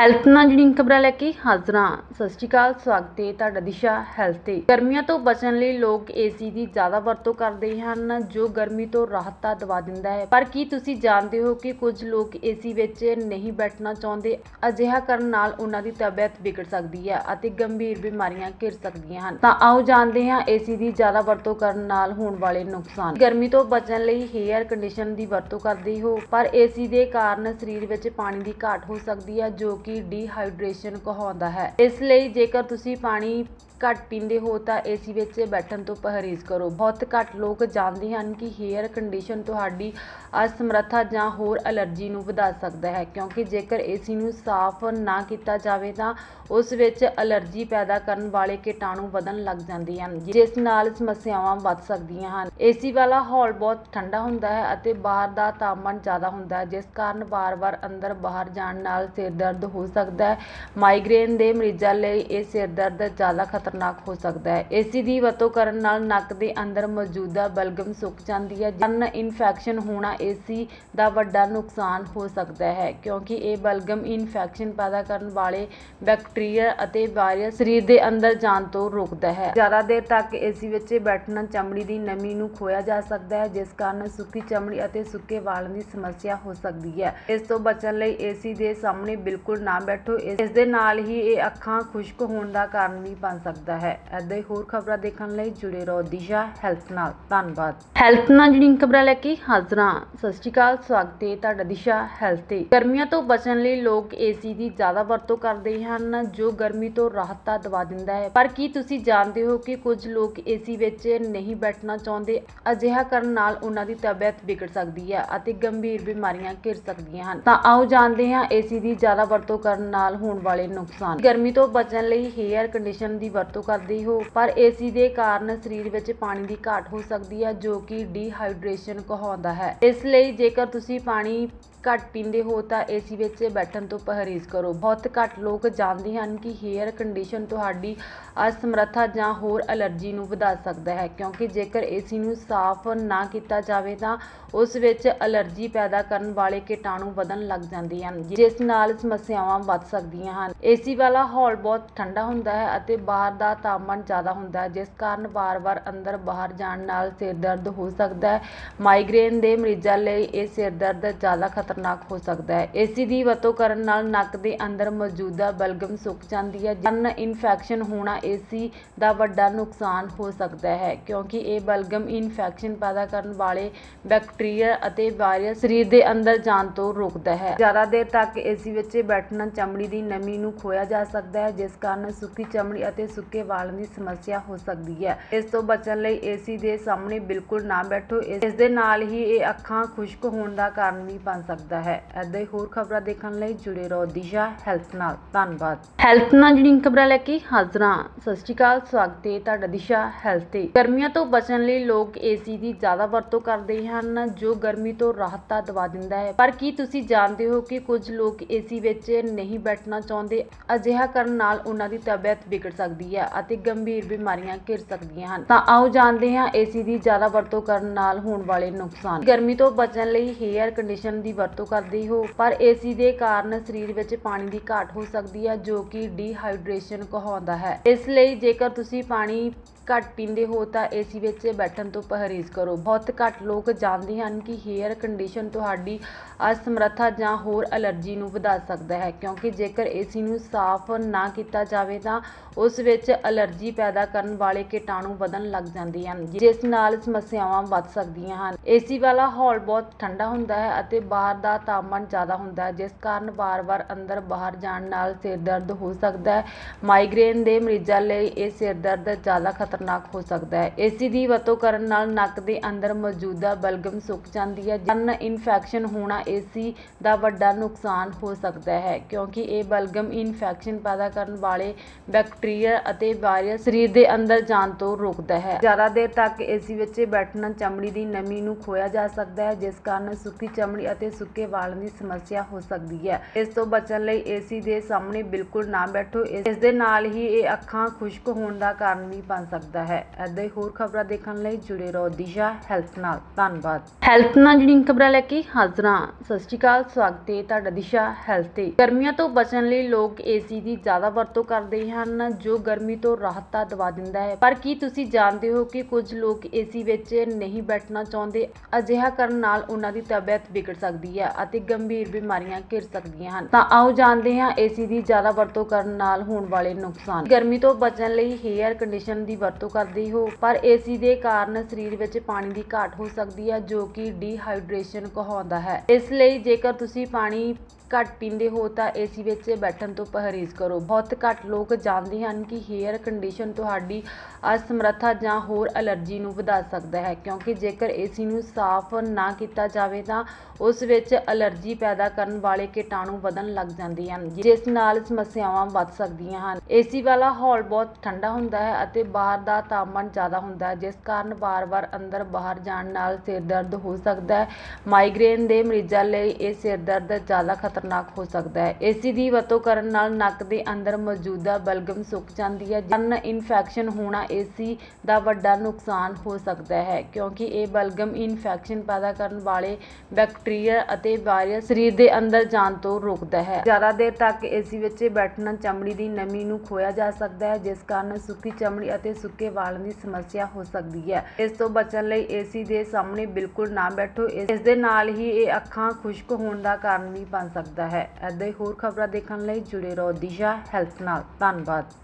Health ਨਾਲ ਜਿਹੜੀਆਂ ਖਬਰਾਂ ਲੈ ਕੇ ਹਾਜ਼ਰਾਂ। ਸਤਿ ਸ਼੍ਰੀ ਅਕਾਲ, ਸਵਾਗਤ ਹੈ ਤੁਹਾਡਾ ਦਿਸ਼ਾ ਹੈਲਥ ਤੇ। ਗਰਮੀਆਂ ਤੋਂ ਬਚਣ ਲਈ ਲੋਕ ਏਸੀ ਦੀ ਜ਼ਿਆਦਾ ਵਰਤੋਂ ਕਰਦੇ ਹਨ, ਜੋ ਗਰਮੀ ਤੋਂ ਰਾਹਤ ਤਾਂ ਦਵਾ ਦਿੰਦਾ ਹੈ। ਪਰ ਕੀ ਤੁਸੀਂ ਜਾਣਦੇ ਹੋ ਕਿ ਕੁਝ ਲੋਕ ਏਸੀ ਵਿੱਚ ਨਹੀਂ ਬੈਠਣਾ ਚਾਹੁੰਦੇ? ਅਜਿਹਾ ਕਰਨ ਨਾਲ ਉਹਨਾਂ ਦੀ ਤਬੀਅਤ ਵਿਗੜ ਸਕਦੀ ਹੈ ਅਤੇ ਗੰਭੀਰ ਬਿਮਾਰੀਆਂ ਘਿਰ ਸਕਦੀਆਂ ਹਨ। ਤਾਂ ਆਓ ਜਾਣਦੇ ਹਾਂ ਏਸੀ ਦੀ ਜ਼ਿਆਦਾ ਵਰਤੋਂ ਕਰਨ ਨਾਲ ਹੋਣ ਵਾਲੇ ਨੁਕਸਾਨ। ਗਰਮੀ ਤੋਂ ਬਚਣ ਲਈ ਹੇਅਰ ਕੰਡੀਸ਼ਨ ਦੀ ਵਰਤੋਂ ਕਰਦੇ ਹੋ, ਪਰ ਏਸੀ ਦੇ ਕਾਰਨ ਸਰੀਰ ਵਿੱਚ ਪਾਣੀ ਦੀ ਘਾਟ ਹੋ ਸਕਦੀ ਹੈ, ਜੋ ਕਿ ਡੀਹਾਈਡਰੇਸ਼ਨ ਕਹਾਉਂਦਾ ਹੈ। ਇਸ ਲਈ ਜੇਕਰ ਤੁਸੀਂ ਪਾਣੀ ਘੱਟ ਪੀਂਦੇ ਹੋ ਤਾਂ ਏਸੀ ਵਿੱਚ ਬੈਠਣ ਤੋਂ ਪਰਹੇਜ਼ ਕਰੋ। ਬਹੁਤ ਘੱਟ ਲੋਕ ਜਾਣਦੇ ਹਨ ਕਿ ਹੇਅਰ ਕੰਡੀਸ਼ਨ ਤੁਹਾਡੀ ਅਸਮਰੱਥਾ ਜਾਂ ਹੋਰ ਅਲਰਜੀ ਨੂੰ ਵਧਾ ਸਕਦਾ ਹੈ, ਕਿਉਂਕਿ ਜੇਕਰ ਏਸੀ ਨੂੰ ਸਾਫ਼ ਨਾ ਕੀਤਾ ਜਾਵੇ ਤਾਂ ਉਸ ਵਿੱਚ ਅਲਰਜੀ ਪੈਦਾ ਕਰਨ ਵਾਲੇ ਕੀਟਾਣੂ ਵਧਣ ਲੱਗ ਜਾਂਦੇ ਹਨ, ਜਿਸ ਨਾਲ ਸਮੱਸਿਆਵਾਂ ਵੱਧ ਸਕਦੀਆਂ ਹਨ। ਏਸੀ ਵਾਲਾ ਹਾਲ ਬਹੁਤ ਠੰਡਾ ਹੁੰਦਾ ਹੈ ਅਤੇ ਬਾਹਰ ਦਾ ਤਾਪਮਾਨ ਜ਼ਿਆਦਾ ਹੁੰਦਾ ਹੈ, ਜਿਸ ਕਾਰਨ ਵਾਰ-ਵਾਰ ਅੰਦਰ ਬਾਹਰ ਜਾਣ ਨਾਲ ਸਿਰ ਦਰਦ ਹੋ ਸਕਦਾ ਹੈ। ਮਾਈਗ੍ਰੇਨ ਦੇ ਮਰੀਜ਼ਾਂ ਲਈ ਇਹ ਸਿਰ ਦਰਦ ਜ਼ਿਆਦਾ ਖਤਰਨਾਕ ਖਤਰਨਾਕ ਹੋ ਸਕਦਾ ਹੈ। ਏਸੀ ਦੀ ਵਰਤੋਂ ਕਰਨ ਨਾਲ ਨੱਕ ਦੇ ਅੰਦਰ ਮੌਜੂਦਾ ਬਲਗਮ ਸੁੱਕ ਜਾਂਦੀ ਹੈ, ਜਨ ਇਨਫੈਕਸ਼ਨ ਹੋਣਾ ਏਸੀ ਦਾ ਵੱਡਾ ਨੁਕਸਾਨ ਹੋ ਸਕਦਾ ਹੈ, ਕਿਉਂਕਿ ਇਹ ਬਲਗਮ ਇਨਫੈਕਸ਼ਨ ਪੈਦਾ ਕਰਨ ਵਾਲੇ ਬੈਕਟੀਰੀਆ ਅਤੇ ਵਾਇਰਸ ਸਰੀਰ ਦੇ ਅੰਦਰ ਜਾਣ ਤੋਂ ਰੋਕਦਾ ਹੈ। ਜ਼ਿਆਦਾ ਦੇਰ ਤੱਕ ਏਸੀ ਵਿੱਚ ਬੈਠਣਾ ਚਮੜੀ ਦੀ ਨਮੀ ਨੂੰ ਖੋਇਆ ਜਾ ਸਕਦਾ ਹੈ, ਜਿਸ ਕਾਰਨ ਸੁੱਕੀ ਚਮੜੀ ਅਤੇ ਸੁੱਕੇ ਵਾਲਾਂ ਦੀ ਸਮੱਸਿਆ ਹੋ ਸਕਦੀ ਹੈ। ਇਸ ਤੋਂ ਬਚਣ ਲਈ ਏਸੀ ਦੇ ਸਾਹਮਣੇ ਬਿਲਕੁਲ ਨਾ ਬੈਠੋ। ਇਸ ਦੇ ਨਾਲ ਹੀ ਇਹ ਅੱਖਾਂ ਖੁਸ਼ਕ ਹੋਣ ਦਾ ਕਾਰਨ ਵੀ ਬਣ ਸਕਦਾ ਹੈ। ਏਦਾਂ ਹੀ ਹੋਰ ਖਬਰਾਂ ਦੇਖਣ ਲਈ ਜੁੜੇ ਰਹੋ ਦਿਸ਼ਾ ਹੈਲਥ ਨਾਲ। ਧੰਨਵਾਦ। ਹੈਲਥ ਨਾਲ ਜਿਹੜੀਆਂ ਖਬਰਾਂ ਲੈ ਕੇ ਹਾਜ਼ਰ ਸਤਿ ਸ਼੍ਰੀ ਅਕਾਲ, ਸਵਾਗਤ ਹੈ ਤੁਹਾਡਾ ਦਿਸ਼ਾ ਹੈਲਥ ਤੇ। ਗਰਮੀਆਂ ਤੋਂ ਬਚਣ ਲਈ ਲੋਕ ਏਸੀ ਦੀ ਜ਼ਿਆਦਾ ਵਰਤੋਂ ਕਰਦੇ ਹਨ, ਜੋ ਗਰਮੀ ਤੋਂ ਰਾਹਤ ਤਾਂ ਦਵਾ ਦਿੰਦਾ ਹੈ। ਪਰ ਕੀ ਤੁਸੀਂ ਜਾਣਦੇ ਹੋ ਕਿ ਕੁਝ ਲੋਕ ਏਸੀ ਵਿੱਚ ਨਹੀਂ ਬੈਠਣਾ ਚਾਹੁੰਦੇ? ਅਜਿਹਾ ਕਰਨ ਨਾਲ ਉਹਨਾਂ ਦੀ ਤਬੀਅਤ ਵਿਗੜ ਸਕਦੀ ਹੈ ਅਤੇ ਗੰਭੀਰ ਬਿਮਾਰੀਆਂ ਘਿਰ ਸਕਦੀਆਂ ਹਨ। ਤਾਂ ਆਓ ਜਾਣਦੇ ਹਾਂ ਏਸੀ ਦੀ ਜ਼ਿਆਦਾ ਵਰਤੋਂ ਕਰਨ ਨਾਲ ਹੋਣ ਵਾਲੇ ਨੁਕਸਾਨ। ਗਰਮੀ ਤੋਂ ਬਚਣ ਲਈ ਹੇਅਰ ਕੰਡੀਸ਼ਨ ਦੀ ਵਰਤੋਂ ਵਰਤੋਂ ਕਰਦੇ ਹੋ, ਪਰ ਏਸੀ ਦੇ ਕਾਰਨ ਸਰੀਰ ਵਿੱਚ ਪਾਣੀ ਦੀ ਘਾਟ ਹੋ ਸਕਦੀ ਹੈ, ਜੋ ਕਿ ਡੀਹਾਈਡਰੇਸ਼ਨ ਕਹਾਉਂਦਾ ਹੈ। ਇਸ ਲਈ ਜੇਕਰ ਤੁਸੀਂ ਪਾਣੀ ਘੱਟ ਪੀਂਦੇ ਹੋ ਤਾਂ ਏਸੀ ਵਿੱਚ ਬੈਠਣ ਤੋਂ ਪਰਹੇਜ਼ ਕਰੋ। ਬਹੁਤ ਘੱਟ ਲੋਕ ਜਾਣਦੇ ਹਨ ਕਿ ਹੇਅਰ ਕੰਡੀਸ਼ਨ ਤੁਹਾਡੀ ਅਸਮਰੱਥਾ ਜਾਂ ਹੋਰ ਅਲਰਜੀ ਨੂੰ ਵਧਾ ਸਕਦਾ ਹੈ, ਕਿਉਂਕਿ ਜੇਕਰ ਏਸੀ ਨੂੰ ਸਾਫ਼ ਨਾ ਕੀਤਾ ਜਾਵੇ ਤਾਂ ਉਸ ਵਿੱਚ ਅਲਰਜੀ ਪੈਦਾ ਕਰਨ ਵਾਲੇ ਕੀਟਾਣੂ ਵਧਣ ਲੱਗ ਜਾਂਦੇ ਹਨ, ਜਿਸ ਨਾਲ ਸਮੱਸਿਆਵਾਂ ਵੱਧ ਸਕਦੀਆਂ ਹਨ। ਏਸੀ ਵਾਲਾ ਹਾਲ ਬਹੁਤ ਠੰਡਾ ਹੁੰਦਾ ਹੈ ਅਤੇ ਬਾਹਰ ਦਾ ਤਾਪਮਾਨ ਜ਼ਿਆਦਾ ਹੁੰਦਾ ਹੈ, ਜਿਸ ਕਾਰਨ ਵਾਰ-ਵਾਰ ਅੰਦਰ ਬਾਹਰ ਜਾਣ ਨਾਲ ਸਿਰ ਦਰਦ ਹੋ ਸਕਦਾ ਹੈ। ਮਾਈਗ੍ਰੇਨ ਦੇ ਮਰੀਜ਼ਾਂ ਲਈ ਇਹ ਸਿਰ ਦਰਦ ਜ਼ਿਆਦਾ ਖਤਰਨਾਕ ਹੋ ਸਕਦਾ ਹੈ। ਏਸੀ ਦੀ ਵਰਤੋਂ ਕਰਨ ਨਾਲ ਨੱਕ ਦੇ ਅੰਦਰ ਮੌਜੂਦਾ ਬਲਗਮ ਸੁੱਕ ਜਾਂਦੀ ਹੈ, ਜਨ ਇਨਫੈਕਸ਼ਨ ਹੋਣਾ ਏਸੀ ਦਾ ਵੱਡਾ ਨੁਕਸਾਨ ਹੋ ਸਕਦਾ ਹੈ, ਕਿਉਂਕਿ ਇਹ ਬਲਗਮ ਇਨਫੈਕਸ਼ਨ ਪੈਦਾ ਕਰਨ ਵਾਲੇ ਬੈਕਟੀਰੀਆ ਅਤੇ ਵਾਇਰਸ ਸਰੀਰ ਦੇ ਅੰਦਰ ਜਾਣ ਤੋਂ ਰੋਕਦਾ ਹੈ। ਜ਼ਿਆਦਾ ਦੇਰ ਤੱਕ ਏਸੀ ਵਿੱਚ ਬੈਠਣਾ ਚਮੜੀ ਦੀ ਨਮੀ ਨੂੰ ਖੋਇਆ ਜਾ ਸਕਦਾ ਹੈ, ਜਿਸ ਕਾਰਨ ਸੁੱਕੀ ਚਮੜੀ ਅਤੇ ਸੁੱਕੇ ਵਾਲਾਂ ਦੀ ਸਮੱਸਿਆ ਹੋ ਸਕਦੀ ਹੈ। ਇਸ ਤੋਂ ਬਚਣ ਲਈ ਏਸੀ ਦੇ ਸਾਹਮਣੇ ਬਿਲਕੁਲ ਨਾ ਬੈਠੋ, ਇਸ ਦੇ ਨਾਲ ਹੀ ਇਹ ਅੱਖਾਂ ਖੁਸ਼ਕ ਹੋਣ ਦਾ ਕਾਰਨ ਵੀ ਬਣ ਸਕਦਾ ਹੈ। ਏਦਾਂ ਹੀ ਹੋਰ ਖਬਰਾਂ ਦੇਖਣ ਲਈ ਜੁੜੇ ਰਹੋ ਦਿਸ਼ਾ ਹੈਲਥ ਨਾਲ। ਧੰਨਵਾਦ। ਹੈਲਥ ਨਾਲ ਜਿਹੜੀਆਂ ਖਬਰਾਂ ਲੈ ਕੇ ਹਾਜ਼ਰ। ਸਤਿ ਸ਼੍ਰੀ ਅਕਾਲ, ਸਵਾਗਤ ਹੈ ਤੁਹਾਡਾ ਦਿਸ਼ਾ ਹੈਲਥ ਤੇ। ਗਰਮੀਆਂ ਤੋਂ ਬਚਣ ਲਈ ਲੋਕ ਏਸੀ ਦੀ ਜ਼ਿਆਦਾ ਵਰਤੋਂ ਕਰਦੇ ਹਨ, ਜੋ ਗਰਮੀ ਤੋਂ ਰਾਹਤ ਤਾਂ ਦਵਾ ਦਿੰਦਾ ਹੈ। ਪਰ ਕੀ ਤੁਸੀਂ ਜਾਣਦੇ ਹੋ ਕਿ ਕੁਝ ਲੋਕ ਏਸੀ ਵਿੱਚ ਨਹੀਂ ਬੈਠਣਾ ਚਾਹੁੰਦੇ? ਅਜਿਹਾ ਕਰਨ ਨਾਲ ਉਹਨਾਂ ਦੀ ਤਬੀਅਤ ਵਿਗੜ ਸਕਦੀ ਹੈ ਅਤੇ ਗੰਭੀਰ ਬਿਮਾਰੀਆਂ ਘਿਰ ਸਕਦੀਆਂ ਹਨ। ਤਾਂ ਆਓ ਜਾਣਦੇ ਹਾਂ ਏਸੀ ਦੀ ਜ਼ਿਆਦਾ ਵਰਤੋਂ ਕਰਨ ਨਾਲ ਹੋਣ ਵਾਲੇ ਨੁਕਸਾਨ। ਗਰਮੀ ਤੋਂ ਬਚਣ ਲਈ ਹੇਅਰ ਕੰਡੀਸ਼ਨ ਦੀ ਵਰਤੋਂ ਕਰਦੇ ਹੋ, ਪਰ ਏਸੀ ਦੇ ਕਾਰਨ ਸਰੀਰ ਵਿੱਚ ਪਾਣੀ ਦੀ ਘਾਟ ਹੋ ਸਕਦੀ ਹੈ, ਜੋ ਕਿ ਡੀਹਾਈਡਰੇਸ਼ਨ ਕਹਾਉਂਦਾ ਹੈ। ਇਸ ਲਈ ਜੇਕਰ ਤੁਸੀਂ ਪਾਣੀ ਘੱਟ ਪੀਂਦੇ ਹੋ ਤਾਂ ਏਸੀ ਵਿੱਚ ਬੈਠਣ ਤੋਂ ਪਰਹੇਜ਼ ਕਰੋ। ਬਹੁਤ ਘੱਟ ਲੋਕ ਜਾਣਦੇ ਹਨ ਕਿ ਹੇਅਰ ਕੰਡੀਸ਼ਨ ਤੁਹਾਡੀ ਅਸਮਰੱਥਾ ਜਾਂ ਹੋਰ ਅਲਰਜੀ ਨੂੰ ਵਧਾ ਸਕਦਾ ਹੈ, ਕਿਉਂਕਿ ਜੇਕਰ ਏਸੀ ਨੂੰ ਸਾਫ਼ ਨਾ ਕੀਤਾ ਜਾਵੇ ਤਾਂ ਉਸ ਵਿੱਚ ਅਲਰਜੀ ਪੈਦਾ ਕਰਨ ਵਾਲੇ ਕੀਟਾਣੂ ਵਧਣ ਲੱਗ ਜਾਂਦੇ ਹਨ, ਜਿਸ ਨਾਲ ਸਮੱਸਿਆਵਾਂ ਵੱਧ ਸਕਦੀਆਂ ਹਨ। ਏਸੀ ਵਾਲਾ ਹਾਲ ਬਹੁਤ ਠੰਡਾ ਹੁੰਦਾ ਹੈ ਅਤੇ ਬਾਹਰ ਦਾ ਤਾਪਮਾਨ ਜ਼ਿਆਦਾ ਹੁੰਦਾ ਹੈ, ਜਿਸ ਕਾਰਨ ਵਾਰ-ਵਾਰ ਅੰਦਰ ਬਾਹਰ ਜਾਣ ਨਾਲ ਸਿਰ ਦਰਦ ਹੋ ਸਕਦਾ ਹੈ। ਮਾਈਗ੍ਰੇਨ ਦੇ ਮਰੀਜ਼ਾਂ ਲਈ ਇਹ ਸਿਰ ਦਰਦ ਜ਼ਿਆਦਾ ਖਤਰਨਾਕ ਹੋ ਸਕਦਾ ਹੈ। ਏਸੀ ਦੀ ਵਰਤੋਂ ਕਰਨ ਨਾਲ ਨੱਕ ਦੇ ਅੰਦਰ ਮੌਜੂਦਾ ਬਲਗਮ ਸੁੱਕ ਜਾਂਦੀ ਹੈ। ਜਨ ਇਨਫੈਕਸ਼ਨ ਹੋਣਾ ਏਸੀ ਦਾ ਵੱਡਾ ਨੁਕਸਾਨ ਹੋ ਸਕਦਾ ਹੈ, ਕਿਉਂਕਿ ਇਹ ਬਲਗਮ ਇਨਫੈਕਸ਼ਨ ਪੈਦਾ ਕਰਨ ਵਾਲੇ ਬੈਕਟੀਰੀਆ ਅਤੇ ਵਾਇਰਸ ਸਰੀਰ ਦੇ ਅੰਦਰ ਜਾਣ ਤੋਂ ਰੋਕਦਾ ਹੈ। ਜ਼ਿਆਦਾ ਦੇਰ ਤੱਕ ਏਸੀ ਵਿੱਚ ਬੈਠਣਾ ਚਮੜੀ ਦੀ ਨਮੀ ਨੂੰ ਖੋਇਆ ਜਾ ਸਕਦਾ ਹੈ, ਜਿਸ ਕਾਰਨ ਸੁੱਕੀ ਚਮੜੀ ਅਤੇ ਸੁੱਕੇ ਸੁੱਕੇ ਵਾਲਾਂ ਦੀ ਸਮੱਸਿਆ ਹੋ ਸਕਦੀ ਹੈ। ਇਸ ਤੋਂ ਬਚਣ ਲਈ ਏਸੀ ਦੇ ਸਾਹਮਣੇ ਬਿਲਕੁਲ ਨਾ ਬੈਠੋ। ਇਸ ਇਸ ਦੇ ਨਾਲ ਹੀ ਇਹ ਅੱਖਾਂ ਖੁਸ਼ਕ ਹੋਣ ਦਾ ਕਾਰਨ ਵੀ ਬਣ ਸਕਦਾ ਹੈ। ਏਦਾਂ ਹੀ ਹੋਰ ਖਬਰਾਂ ਦੇਖਣ ਲਈ ਜੁੜੇ ਰਹੋ ਦਿਸ਼ਾ ਹੈਲਥ ਨਾਲ। ਧੰਨਵਾਦ। ਹੈਲਥ ਨਾਲ ਜਿਹੜੀਆਂ ਖਬਰਾਂ ਲੈ ਕੇ ਹਾਜ਼ਰ ਸਤਿ ਸ਼੍ਰੀ ਅਕਾਲ, ਸਵਾਗਤ ਹੈ ਤੁਹਾਡਾ ਦਿਸ਼ਾ ਹੈਲਥ ਤੇ। ਗਰਮੀਆਂ ਤੋਂ ਬਚਣ ਲਈ ਲੋਕ ਏਸੀ ਦੀ ਜ਼ਿਆਦਾ ਵਰਤੋਂ ਕਰਦੇ ਹਨ, ਜੋ ਗਰਮੀ ਤੋਂ ਰਾਹਤ ਤਾਂ ਦਵਾ ਦਿੰਦਾ ਹੈ। ਪਰ ਕੀ ਤੁਸੀਂ ਜਾਣਦੇ ਹੋ ਕਿ ਕੁਝ ਲੋਕ ਏਸੀ ਵਿੱਚ ਨਹੀਂ ਬੈਠਣਾ ਚਾਹੁੰਦੇ? ਅਜਿਹਾ ਕਰਨ ਨਾਲ ਉਹਨਾਂ ਦੀ ਤਬੀਅਤ ਵਿਗੜ ਸਕਦੀ ਹੈ ਅਤੇ ਗੰਭੀਰ ਬਿਮਾਰੀਆਂ ਘਿਰ ਸਕਦੀਆਂ ਹਨ। ਤਾਂ ਆਓ ਜਾਣਦੇ ਹਾਂ ਏਸੀ ਦੀ ਜ਼ਿਆਦਾ ਵਰਤੋਂ ਕਰਨ ਨਾਲ ਹੋਣ ਵਾਲੇ ਨੁਕਸਾਨ। ਗਰਮੀ ਤੋਂ ਬਚਣ ਲਈ ਹੇਅਰ ਕੰਡੀਸ਼ਨ ਦੀ ਵਰਤੋਂ ਕਰਦੇ ਹੋ, ਪਰ ਏਸੀ ਦੇ ਕਾਰਨ ਸਰੀਰ ਵਿੱਚ ਪਾਣੀ ਦੀ ਘਾਟ ਹੋ ਸਕਦੀ ਹੈ, ਜੋ ਕਿ ਡੀਹਾਈਡਰੇਸ਼ਨ ਕਹਾਉਂਦਾ ਹੈ। ਇਸ ਲਈ ਜੇਕਰ ਤੁਸੀਂ ਪਾਣੀ ਘੱਟ ਪੀਂਦੇ ਹੋ ਤਾਂ ਏਸੀ ਵਿੱਚ ਬੈਠਣ ਤੋਂ ਪਰਹੇਜ਼ ਕਰੋ। ਬਹੁਤ ਘੱਟ ਲੋਕ ਜਾਣਦੇ ਹਨ ਕਿ ਹੇਅਰ ਕੰਡੀਸ਼ਨ ਤੁਹਾਡੀ ਅਸਮਰੱਥਾ ਜਾਂ ਹੋਰ ਐਲਰਜੀ ਨੂੰ ਵਧਾ ਸਕਦਾ ਹੈ, ਕਿਉਂਕਿ ਜੇਕਰ ਏਸੀ ਨੂੰ ਸਾਫ਼ ਨਾ ਕੀਤਾ ਜਾਵੇ ਤਾਂ ਉਸ ਵਿੱਚ ਐਲਰਜੀ ਪੈਦਾ ਕਰਨ ਵਾਲੇ ਕੀਟਾਣੂ ਵਧਣ ਲੱਗ ਜਾਂਦੇ ਹਨ, ਜਿਸ ਨਾਲ ਸਮੱਸਿਆਵਾਂ ਵੱਧ ਸਕਦੀਆਂ ਹਨ। ਏਸੀ ਵਾਲਾ ਹਾਲ ਬਹੁਤ ਠੰਡਾ ਹੁੰਦਾ ਹੈ ਅਤੇ ਬਾਹਰ ਦਾ ਤਾਪਮਾਨ ਜ਼ਿਆਦਾ ਹੁੰਦਾ ਹੈ, ਜਿਸ ਕਾਰਨ ਵਾਰ-ਵਾਰ ਅੰਦਰ ਬਾਹਰ ਜਾਣ ਨਾਲ ਸਿਰ ਦਰਦ ਹੋ ਸਕਦਾ ਹੈ। ਮਾਈਗ੍ਰੇਨ ਦੇ ਮਰੀਜ਼ਾਂ ਲਈ ਇਹ ਸਿਰ ਦਰਦ ਜ਼ਿਆਦਾ ਖਤਰਨਾਕ ਖਤਰਨਾਕ ਹੋ ਸਕਦਾ ਹੈ। ਏਸੀ ਦੀ ਵਰਤੋਂ ਕਰਨ ਨਾਲ ਨੱਕ ਦੇ ਅੰਦਰ ਮੌਜੂਦਾ ਬਲਗਮ ਸੁੱਕ ਜਾਂਦੀ ਹੈ, ਜਨ ਇਨਫੈਕਸ਼ਨ ਹੋਣਾ ਏਸੀ ਦਾ ਵੱਡਾ ਨੁਕਸਾਨ ਹੋ ਸਕਦਾ ਹੈ, ਕਿਉਂਕਿ ਇਹ ਬਲਗਮ ਇਨਫੈਕਸ਼ਨ ਪੈਦਾ ਕਰਨ ਵਾਲੇ ਬੈਕਟੀਰੀਆ ਅਤੇ ਵਾਇਰਸ ਸਰੀਰ ਦੇ ਅੰਦਰ ਜਾਣ ਤੋਂ ਰੋਕਦਾ ਹੈ। ਜ਼ਿਆਦਾ ਦੇਰ ਤੱਕ ਏਸੀ ਵਿੱਚ ਬੈਠਣਾ ਚਮੜੀ ਦੀ ਨਮੀ ਨੂੰ ਖੋਇਆ ਜਾ ਸਕਦਾ ਹੈ, ਜਿਸ ਕਾਰਨ ਸੁੱਕੀ ਚਮੜੀ ਅਤੇ ਸੁੱਕੇ ਵਾਲਾਂ ਦੀ ਸਮੱਸਿਆ ਹੋ ਸਕਦੀ ਹੈ। ਇਸ ਤੋਂ ਬਚਣ ਲਈ ਏਸੀ ਦੇ ਸਾਹਮਣੇ ਬਿਲਕੁਲ ਨਾ ਬੈਠੋ। ਇਸ ਇਸ ਦੇ ਨਾਲ ਹੀ ਇਹ ਅੱਖਾਂ ਖੁਸ਼ਕ ਹੋਣ ਦਾ ਕਾਰਨ ਵੀ ਬਣ ਸਕਦਾ ਹੈ। ਏਦਾਂ ਹੀ ਹੋਰ ਖਬਰਾਂ ਦੇਖਣ ਲਈ ਜੁੜੇ ਰਹੋ ਦਿਸ਼ਾ ਹੈਲਥ ਨਾਲ। ਧੰਨਵਾਦ।